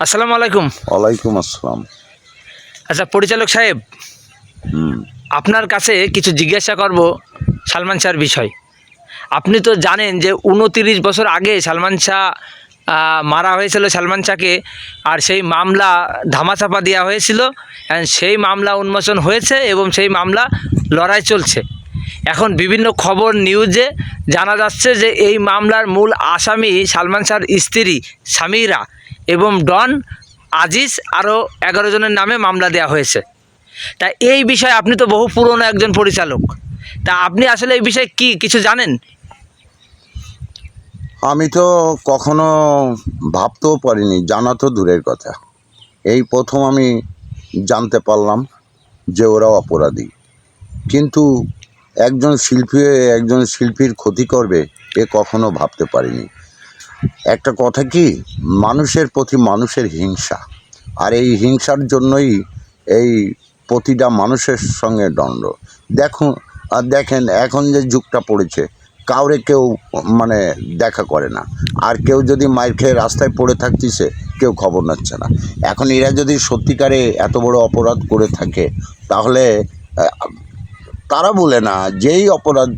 আসসালামু আলাইকুম। ওয়ালাইকুম আসসালাম। আচ্ছা পরিচালক সাহেব আপনার কাছে কিছু জিজ্ঞাসা করব সালমান শাহর বিষয়। আপনি তো জানেন যে উনতিরিশ বছর আগে সালমান শাহ মারা হয়েছিল সালমান শাহকে আর সেই মামলা ধামাচাপা দেওয়া হয়েছিল সেই মামলা উন্মোচন হয়েছে এবং সেই মামলা লড়াই চলছে। এখন বিভিন্ন খবর নিউজে জানা যাচ্ছে যে এই মামলার মূল আসামি সালমান শাহর স্ত্রী সামিরা এবং ডন আজিজ আরও এগারো জনের নামে মামলা দেওয়া হয়েছে। তা এই বিষয়ে আপনি তো বহু পুরনো একজন পরিচালক। তা আপনি আসলে এই বিষয়ে কি কিছু জানেন? আমি তো কখনো ভাবতেও পারিনি, জানা তো দূরের কথা। এই প্রথম আমি জানতে পারলাম যে ওরা অপরাধী। কিন্তু একজন শিল্পী, একজন শিল্পীর ক্ষতি করবে এ কখনো ভাবতে পারিনি। একটা কথা কি? মানুষের প্রতি মানুষের হিংসা। আর এই হিংসার জন্যই এই প্রতিটা মানুষের সঙ্গে দণ্ড দেখুন আর দেখেন, এখন যে যুগটা পড়েছে, কাউরে কেউ মানে দেখা করে না। আর কেউ যদি মায়ের খেয়ে রাস্তায় পড়ে থাকতিছে কেউ খবর নিচ্ছে না। এখন এরা যদি সত্যিকারে এত বড় অপরাধ করে থাকে, তাহলে তারা বলে না, যেই অপরাধ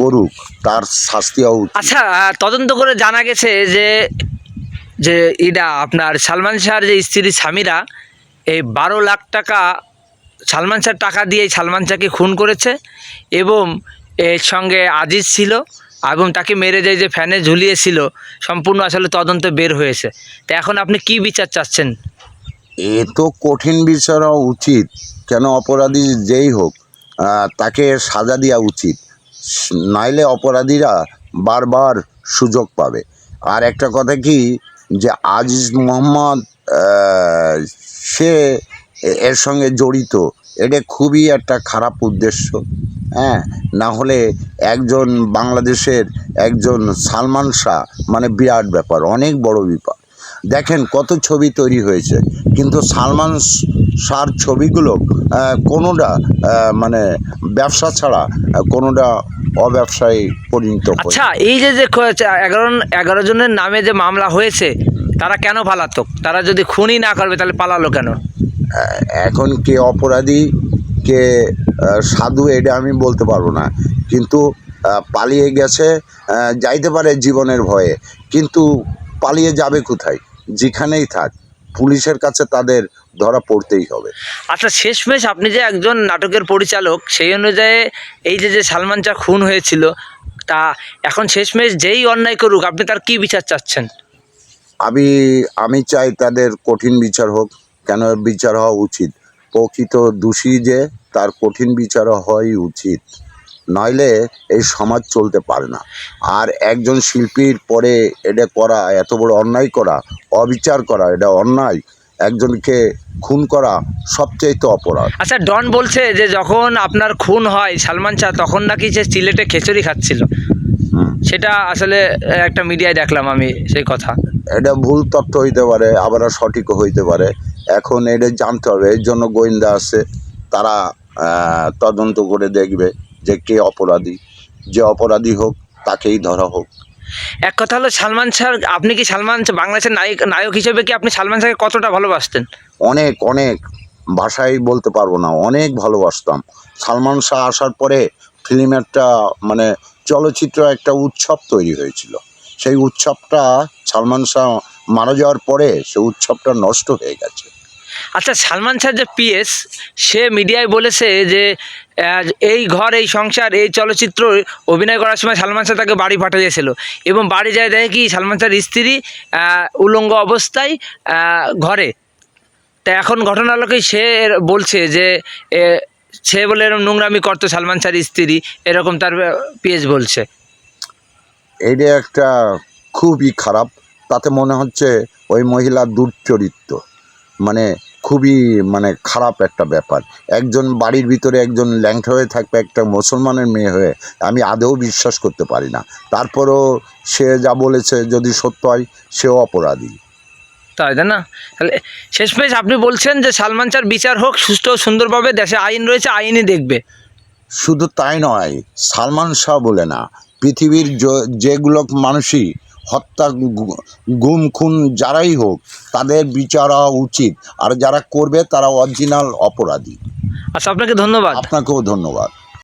করুক তার শাস্তি হওয়া উচিত। আচ্ছা তদন্ত করে জানা গেছে যে যে ইডা আপনার সালমান শাহর যে স্ত্রী স্বামীরা এই বারো লাখ টাকা সালমান শাহর টাকা দিয়ে সালমান শাহকে খুন করেছে এবং এর সঙ্গে আজিজ ছিল এবং তাকে মেরে যায় যে ফ্যানে ঝুলিয়েছিল সম্পূর্ণ আসলে তদন্ত বের হয়েছে। তা এখন আপনি কি বিচার চাচ্ছেন? এ তো কঠিন বিচার হওয়া উচিত কেন অপরাধী যেই হোক আহ, তাকে সাজা দেওয়া উচিত। নাইলে অপরাধীরা বারবার সুযোগ পাবে। আর একটা কথা কি, যে আজিজ মোহাম্মদ সে এর সঙ্গে জড়িত, এটা খুবই একটা খারাপ উদ্দেশ্য। হ্যাঁ না হলে একজন বাংলাদেশের একজন সালমান শাহ মানে বিরাট ব্যাপার, অনেক বড় ব্যাপার দেখেন কত ছবি তৈরি হয়েছে, কিন্তু সালমান শাহর ছবিগুলো কোনোটা মানে ব্যবসা ছাড়া কোনোটা অব্যবসায়ী পরিণত আচ্ছা এই যে যে এগারো এগারো জনের নামে যে মামলা হয়েছে তারা কেন পালাতক তারা যদি খুনই না করবে তাহলে পালালো কেন? এখন কে অপরাধী কে সাধু এটা আমি বলতে পারব না। কিন্তু পালিয়ে গেছে যাইতে পারে জীবনের ভয়ে কিন্তু পালিয়ে যাবে কোথায়? যেখানেই থাক। পুলিশের কাছে তাদের ধরা পড়তেই হবে। আচ্ছা শেষমেশ আপনি যে একজন নাটকের পরিচালক সেই অনুযায়ী এই যে যে সালমান শাহ খুন হয়েছিল তা এখন শেষমেশ যেই অন্যায় করুক আপনি তার কি বিচার চাচ্ছেন? আমি আমি চাই তাদের কঠিন বিচার হোক কেন বিচার হওয়া উচিত। প্রকৃত দোষী যে তার কঠিন বিচার হওয়াই উচিত। নইলে এই সমাজ চলতে পারে না। আর একজন শিল্পীর পরে এটা করা এত বড় অন্যায় করা অবিচার করা এটা অন্যায় একজনকে খুন করা সবচেয়ে তো অপরাধ। আচ্ছা ডন বলছে যে যখন আপনার খুন হয় সালমান শাহ তখন নাকি সে সিলেটে খিচুড়ি খাচ্ছিল। সেটা আসলে একটা মিডিয়ায় দেখলাম আমি সেই কথা। এটা ভুল তথ্য হইতে পারে আবার সঠিকও হইতে পারে। এখন এটা জানতে হবে এর জন্য গোয়েন্দা আছে তারা তদন্ত করে দেখবে। যে কে অপরাধী যে অপরাধী হোক তাকেই ধরা হোক। এক কথা হলো সালমান শাহ আপনি কি সালমান বাংলাদেশের নায়ক নায়ক হিসেবে কি আপনি সালমান শাহকে কতটা ভালোবাসতেন? অনেক অনেক। ভাষায় বলতে পারব না অনেক ভালোবাসতাম। সালমান শাহ আসার পরে ফিল্ম একটা মানে চলচ্চিত্র একটা উৎসব তৈরি হয়েছিল। সেই উৎসবটা সালমান শাহ মারা যাওয়ার পরে সে উৎসবটা নষ্ট হয়ে গেছে। আচ্ছা সালমান শাহ যে পিএস সে মিডিয়ায় বলেছে যে এই ঘর, এই সংসার, এই চলচ্চিত্র অভিনয় করার সময় সালমান শাহ তাকে বাড়ি পাঠিয়েছিল এবং বাড়ি যায় দেখে কি সালমান শাহর স্ত্রী উলঙ্গ অবস্থায় ঘরে। তা এখন ঘটনালোকে সে বলছে যে সে বলে এরকম নোংরামি করতো সালমান শাহর স্ত্রী, এরকম তার পিএস বলছে। এটা একটা খুবই খারাপ। তাতে মনে হচ্ছে ওই মহিলা দুর্চরিত্র মানে খুবই মানে খারাপ একটা ব্যাপার। একজন বাড়ির ভিতরে একজন ল্যাংটা হয়ে থাকবে একটা মুসলমানের মেয়ে হয়ে আমি আদৌ বিশ্বাস করতে পারি না। তারপরও সে যা বলেছে যদি সত্য হয় সেও অপরাধী। তাই তাই না? তাহলে শেষমেশ আপনি বলছেন যে সালমান শাহর বিচার হোক সুস্থ সুন্দরভাবে দেশে আইন রয়েছে আইনই দেখবে। শুধু তাই নয় সালমান শাহ বলে না পৃথিবীর যেগুলো মানুষই হত্যা গুম খুন যারাই হোক তাদের বিচার হওয়া উচিত। আর যারা করবে তারা অরিজিনাল অপরাধী। আচ্ছা আপনাকে ধন্যবাদ। আপনাকেও ধন্যবাদ।